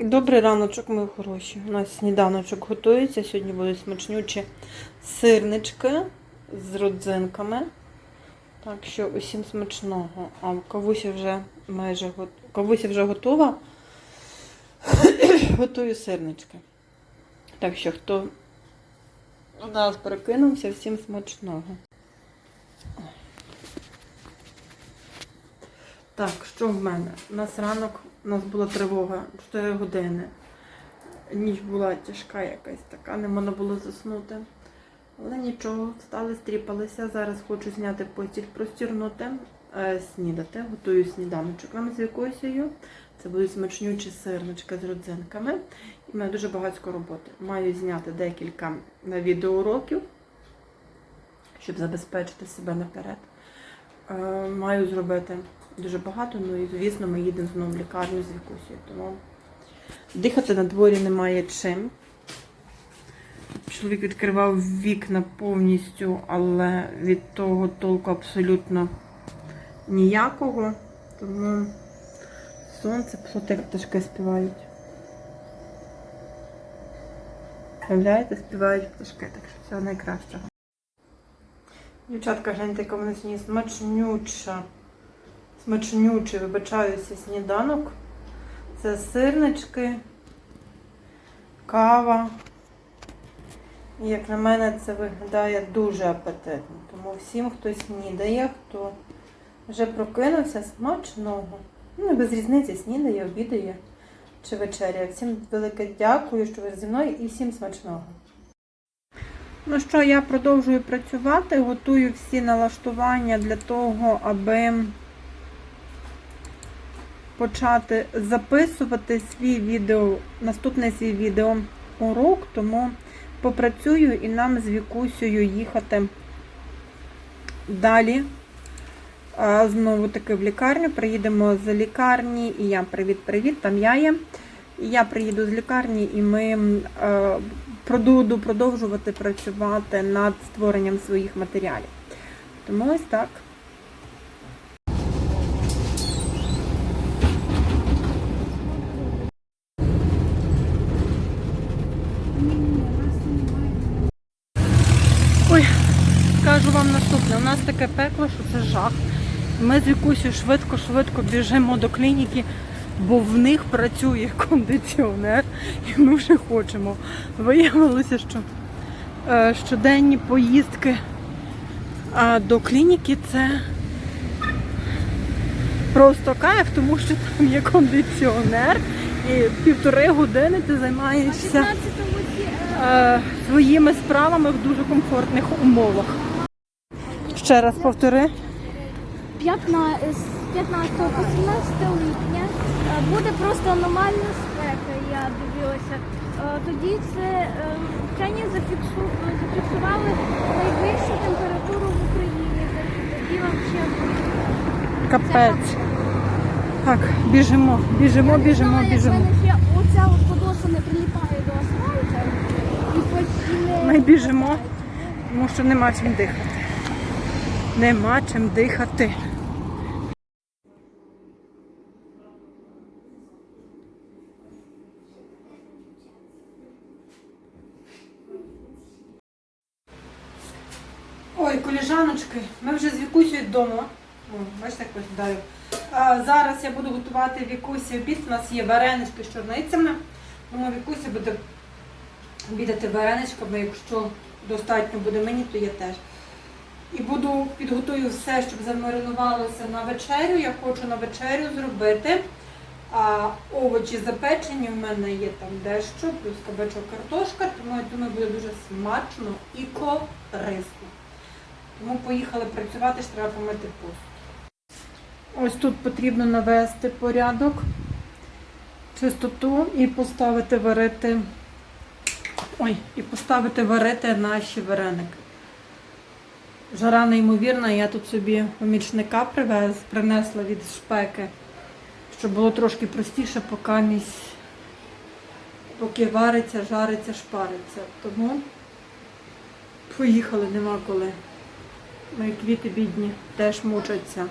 Добрий раночок, мої хороші. У нас сніданочок готується. Сьогодні будуть смачнючі сирнички з родзинками. Так що усім смачного. А кавуся вже майже го- кавуся вже готова. Готую сирнички. Так що, хто у нас перекинувся, всім смачного. Так, що в мене? У нас ранок, у нас була тривога 4 години. Ніч була тяжка якась така, не можна було заснути. Але нічого, встали, стріпалися. Зараз хочу зняти постіль, простірнути, е, снідати. Готую сніданочок нам з якоюсь. Це будуть смачнючі сирнички з родзинками. І в мене дуже багатько роботи. Маю зняти декілька відеоуроків, щоб забезпечити себе наперед. Е, Маю зробити дуже багато, ну і звісно, ми їдемо знову в лікарню з Вікусією. Тому дихати на дворі немає чим. Чоловік відкривав вікна повністю, але від того толку абсолютно ніякого. Тому сонце, пташки співають. Уявляєте, співають пташки, так що всього найкращого. Дівчатка, гляньте, яка в мене сьогодні смачнюча. Смачнючий, вибачаюся, сніданок. Це сирнички, кава. І, як на мене, це виглядає дуже апетитно. Тому всім, хто снідає, хто вже прокинувся, смачного. Ну, і без різниці снідає, обідає чи вечеряє. Всім велике дякую, що ви зі мною і всім смачного. Ну що, я продовжую працювати, готую всі налаштування для того, аби почати записувати свій відео, наступний свій відео урок, тому попрацюю і нам з Вікусею їхати далі. Знову таки в лікарню. Приїдемо з лікарні, і я привіт-привіт, там я є. І я приїду з лікарні, і ми е, буду продовжувати працювати над створенням своїх матеріалів. Тому ось так. Ой, скажу вам наступне. У нас таке пекло, що це жах. Ми з Вікусю швидко-швидко біжимо до клініки, бо в них працює кондиціонер, і ми вже хочемо. Виявилося, що е, щоденні поїздки е, до клініки це просто кайф, тому що там є кондиціонер, і півтори години ти займаєшся е, своїми справами в дуже комфортних умовах. Ще раз повтори. 15, з 15 по 17 липня е, буде просто аномальна спека, я дивилася. Е, Тоді це е, вчені зафіксували найвищу температуру в Україні. Тоді взагалі Капець. Так, біжимо, біжимо, біжимо, біжимо. ще оця от подошва не приліпає до асфальту і потім не Ми біжимо, тому що нема чим дихати. Нема чим дихати. Ой, коліжаночки, ми вже з Вікусею вдома. О, бачите, як виглядаю. А, зараз я буду готувати Вікусі обід. У нас є варенички з чорницями. Тому Вікуся буде обідати вареничками, якщо достатньо буде мені, то я теж. І буду підготую все, щоб замаринувалося на вечерю. Я хочу на вечерю зробити. А овочі запечені в мене є там дещо, плюс кабачок картошка, тому я думаю, буде дуже смачно і корисно. Тому поїхали працювати, що треба помити посуд. Ось тут потрібно навести порядок, чистоту і поставити варити. Ой, і поставити варити наші вареники. Жара неймовірна, я тут собі помічника привез, принесла від шпеки, щоб було трошки простіше, поки місь, поки вариться, жариться, шпариться. Тому поїхали, нема коли. Мої квіти бідні теж мучаться.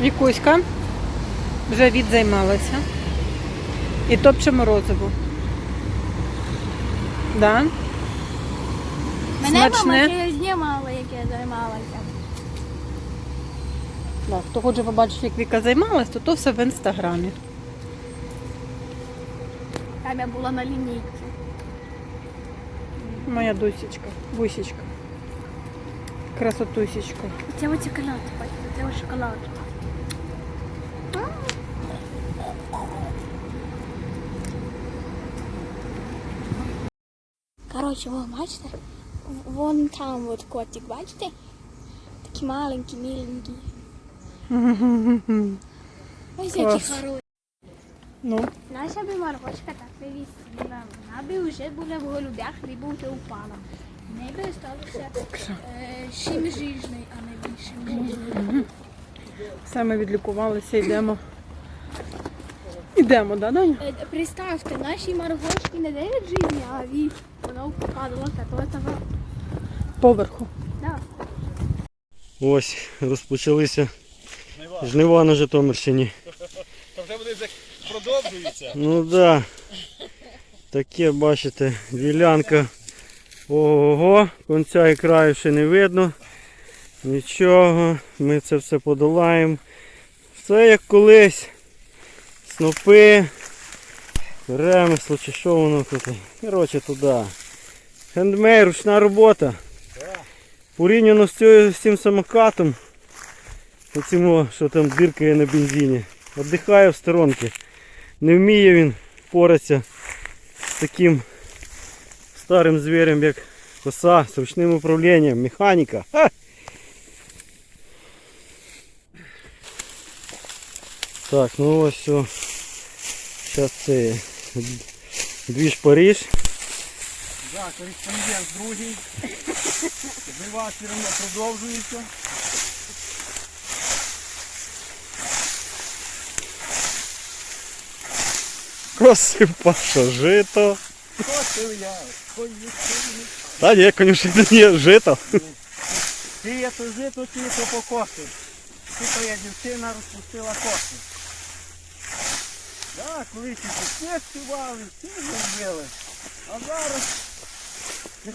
Вікуська вже відзаймалася. І топче морозиво. Да? Мене мама Смачне? ще знімала, як я займалася. Да. Хто хоче побачити, як Віка займалась, то то все в інстаграмі. Там я була на лінійці. Моя досічка, бусічка. Красотусічка. Це ось шоколад, бачите, це ось шоколад. Коротше, вон, бачите? Вон там от котик, бачите? Такий маленький, миленький. Ось який Клас. хороший. Ну, Наша би Маргочка так вивісила. Вона би вже була в голубях, риба вже упала. В неї би сталося е, шим жижний, а не більшим жижний. все ми відлікувалися, йдемо. Йдемо, да, Даня? Е, Представте, нашій Маргошці не 9 життя, а вік. Вона впадала та того. Поверху. Да. Ось розпочалися жнива на Житомирщині. Та вже вони продовжуються. Ну так. Да. Таке, бачите, ділянка. Ого, кінця і краю ще не видно. Нічого, ми це все подолаємо. Все як колись. Снопи, ремесло чи що воно тут. Коротше, туди. Хендмей, ручна робота. Порівняно з цим, з цим самокатом. Оцім, о, що там дирка є на бензині. Віддихає в сторонки. Не вміє він поратися з таким старим звірем, як коса, з ручним управлінням, механіка. Ха! Так, ну ось все. Зараз це двіж Париж. Так, кореспондент другий. Жнива все одно продовжуються. Косив паша жито. Косив я. Та ні, звісно, не жито. Ти я то жито, ти то покосив. Ти твоя дівчина розпустила коси. Так, колись і пісні співали, всі зробили. А зараз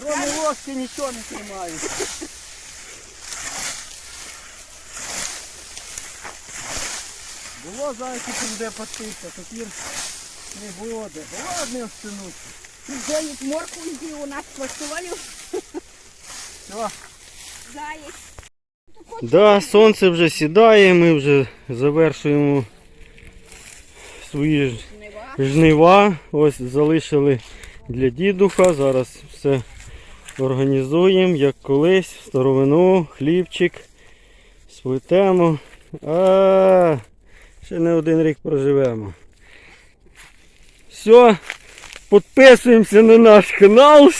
кроме ложки нічого не тримають. Було зайки буде пастися, тепер не буде. Голодний обстинуть. Заєць морку йди у нас посолю. Все. Заєць. Да, сонце вже сідає, ми вже завершуємо свої жнива. Ось залишили для дідуха. Зараз все організуємо, як колись, старовину, хлібчик, сплетемо. А, ще не один рік проживемо. Все, підписуємося на наш канал.